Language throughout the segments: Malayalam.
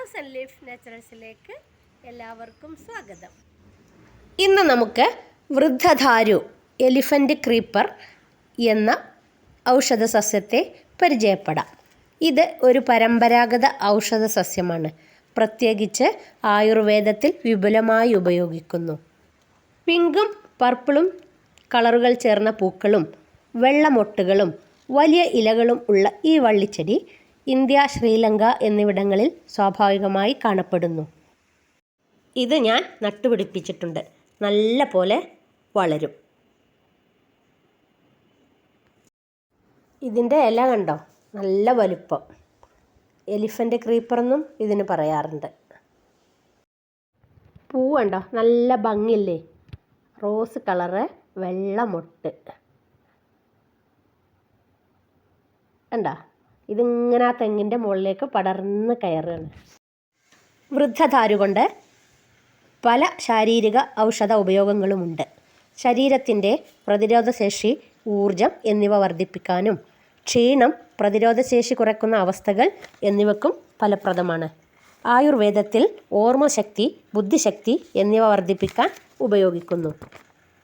ഹൗസ് ആൻഡ് ലീഫ് നാച്ചുറൽസിലേക്ക് എല്ലാവർക്കും സ്വാഗതം. ഇന്ന് നമുക്ക് വൃദ്ധധാരു എലിഫന്റ് ക്രീപ്പർ എന്ന ഔഷധ സസ്യത്തെ പരിചയപ്പെടാം. ഇത് ഒരു പരമ്പരാഗത ഔഷധ സസ്യമാണ് പ്രത്യേകിച്ച് ആയുർവേദത്തിൽ വിപുലമായി ഉപയോഗിക്കുന്നു. പിങ്കും പർപ്പിളും കളറുകൾ ചേർന്ന പൂക്കളും വെള്ളമൊട്ടുകളും വലിയ ഇലകളും ഉള്ള ഈ വള്ളിച്ചെടി ഇന്ത്യ ശ്രീലങ്ക എന്നിവിടങ്ങളിൽ സ്വാഭാവികമായി കാണപ്പെടുന്നു. ഇത് ഞാൻ നട്ടുപിടിപ്പിച്ചിട്ടുണ്ട്. നല്ല പോലെ വളരും. ഇതിന്റെ ഇല കണ്ടോ? നല്ല വലുപ്പം. എലിഫന്റ് ക്രീപ്പറെന്നും ഇതിന് പറയാറുണ്ട്. പൂ കണ്ടോ? നല്ല ഭംഗില്ലേ റോസ് കളറ് വെള്ളമൊട്ട് കണ്ടോ? ഇതിങ്ങനെ ആ തെങ്ങിന്റെ മുകളിലേക്ക് പടർന്ന് കയറുകയാണ്. വൃദ്ധധാരു കൊണ്ട് പല ശാരീരിക ഔഷധ ഉപയോഗങ്ങളുമുണ്ട്. ശരീരത്തിന്റെ പ്രതിരോധശേഷി ഊർജം എന്നിവ വർദ്ധിപ്പിക്കാനും ക്ഷീണം പ്രതിരോധശേഷി കുറയ്ക്കുന്ന അവസ്ഥകൾ എന്നിവക്കും ഫലപ്രദമാണ്. ആയുർവേദത്തിൽ ഓർമ്മശക്തി ബുദ്ധിശക്തി എന്നിവ വർദ്ധിപ്പിക്കാൻ ഉപയോഗിക്കുന്നു.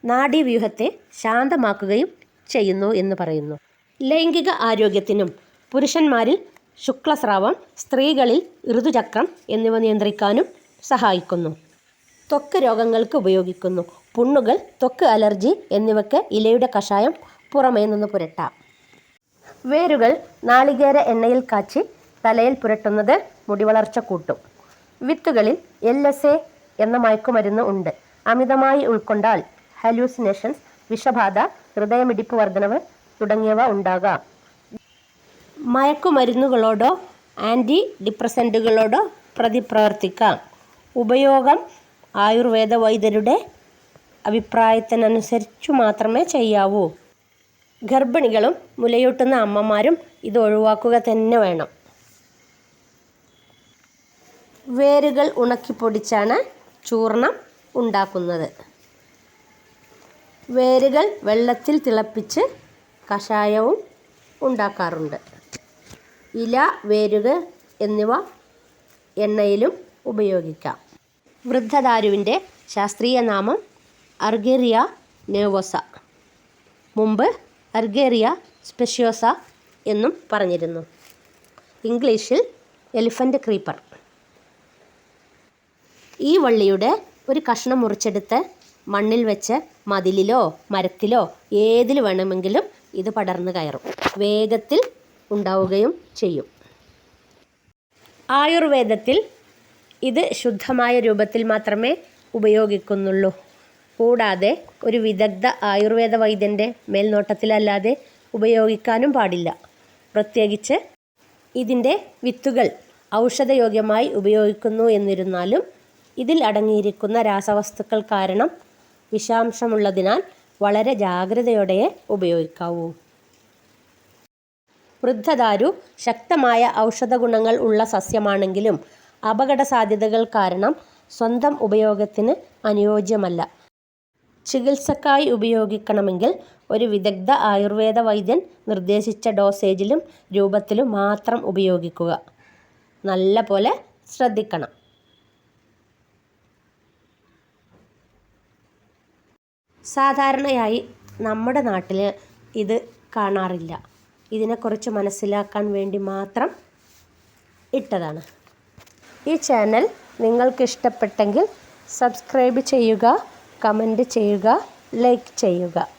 നാഡീവ്യൂഹത്തെ ശാന്തമാക്കുകയും ചെയ്യുന്നു എന്ന് പറയുന്നു. ലൈംഗിക ആരോഗ്യത്തിനും പുരുഷന്മാരിൽ ശുക്ലസ്രാവം സ്ത്രീകളിൽ ഋതുചക്രം എന്നിവ നിയന്ത്രിക്കാനും സഹായിക്കുന്നു. ത്വക്ക് രോഗങ്ങൾക്ക് ഉപയോഗിക്കുന്നു. പുണ്ണുകൾ ത്വക്ക് അലർജി എന്നിവയ്ക്ക് ഇലയുടെ കഷായം പുറമേ നിന്ന് പുരട്ടാം. വേരുകൾ നാളികേര എണ്ണയിൽ കാച്ചി തലയിൽ പുരട്ടുന്നത് മുടിവളർച്ച കൂട്ടും. വിത്തുകളിൽ എൽ എസ് എ എന്ന മയക്കുമരുന്ന് ഉണ്ട്. അമിതമായി ഉൾക്കൊണ്ടാൽ ഹലൂസിനേഷൻസ് വിഷബാധ ഹൃദയമിടിപ്പ് വർധനവ് തുടങ്ങിയവ ഉണ്ടാകാം. മയക്കുമരുന്നുകളോടോ ആന്റി ഡിപ്രസന്റുകളോടോ പ്രതിപ്രവർത്തിക്കാം. ഉപയോഗം ആയുർവേദ വൈദ്യരുടെ അഭിപ്രായത്തിനനുസരിച്ചു മാത്രമേ ചെയ്യാവൂ. ഗർഭിണികളും മുലയൂട്ടുന്ന അമ്മമാരും ഇത് ഒഴിവാക്കുക തന്നെ വേണം. വേരുകൾ ഉണക്കിപ്പൊടിച്ചാണ് ചൂർണം ഉണ്ടാക്കുന്നത്. വേരുകൾ വെള്ളത്തിൽ തിളപ്പിച്ച് കഷായവും ഉണ്ടാക്കാറുണ്ട്. ഇല വേരുകൾ എന്നിവ എണ്ണയിലും ഉപയോഗിക്കാം. വൃദ്ധദാരുവിന്റെ ശാസ്ത്രീയ നാമം അർഗേറിയ നെവോസ മുമ്പ് അർഗേറിയ സ്പെഷ്യോസ എന്നും പറഞ്ഞിരുന്നു. ഇംഗ്ലീഷിൽ എലിഫന്റ് ക്രീപ്പർ. ഈ വള്ളിയുടെ ഒരു കഷ്ണം മുറിച്ചെടുത്ത് മണ്ണിൽ വെച്ച് മതിലിലോ മരത്തിലോ ഏതിൽ വേണമെങ്കിലും ഇത് പടർന്നു കയറും. വേഗത്തിൽ ഉണ്ടാവുകയും ചെയ്യും. ആയുർവേദത്തിൽ ഇത് ശുദ്ധമായ രൂപത്തിൽ മാത്രമേ ഉപയോഗിക്കുന്നുള്ളൂ. കൂടാതെ ഒരു വിദഗ്ധ ആയുർവേദ വൈദ്യന്റെ മേൽനോട്ടത്തിലല്ലാതെ ഉപയോഗിക്കാനും പാടില്ല. പ്രത്യേകിച്ച് ഇതിന്റെ വിത്തുകൾ ഔഷധയോഗ്യമായി ഉപയോഗിക്കുന്നു എന്നിരുന്നാലും ഇതിൽ അടങ്ങിയിരിക്കുന്ന രാസവസ്തുക്കൾ കാരണം വിഷാംശമുള്ളതിനാൽ വളരെ ജാഗ്രതയോടെ ഉപയോഗിക്കാവൂ. വൃദ്ധദാരു ശക്തമായ ഔഷധഗുണങ്ങൾ ഉള്ള സസ്യമാണെങ്കിലും അപകട സാധ്യതകൾ കാരണം സ്വന്തം ഉപയോഗത്തിന് അനുയോജ്യമല്ല. ചികിത്സക്കായി ഉപയോഗിക്കണമെങ്കിൽ ഒരു വിദഗ്ധ ആയുർവേദ വൈദ്യൻ നിർദ്ദേശിച്ച ഡോസേജിലും രൂപത്തിലും മാത്രം ഉപയോഗിക്കുക. നല്ല പോലെ ശ്രദ്ധിക്കണം. സാധാരണയായി നമ്മുടെ നാട്ടിൽ ഇത് കാണാറില്ല. ഇതിനെക്കുറിച്ച് മനസ്സിലാക്കാൻ വേണ്ടി മാത്രം ഇട്ടതാണ്. ഈ ചാനൽ നിങ്ങൾക്ക് ഇഷ്ടപ്പെട്ടെങ്കിൽ സബ്സ്ക്രൈബ് ചെയ്യുക കമന്റ് ചെയ്യുക ലൈക്ക് ചെയ്യുക.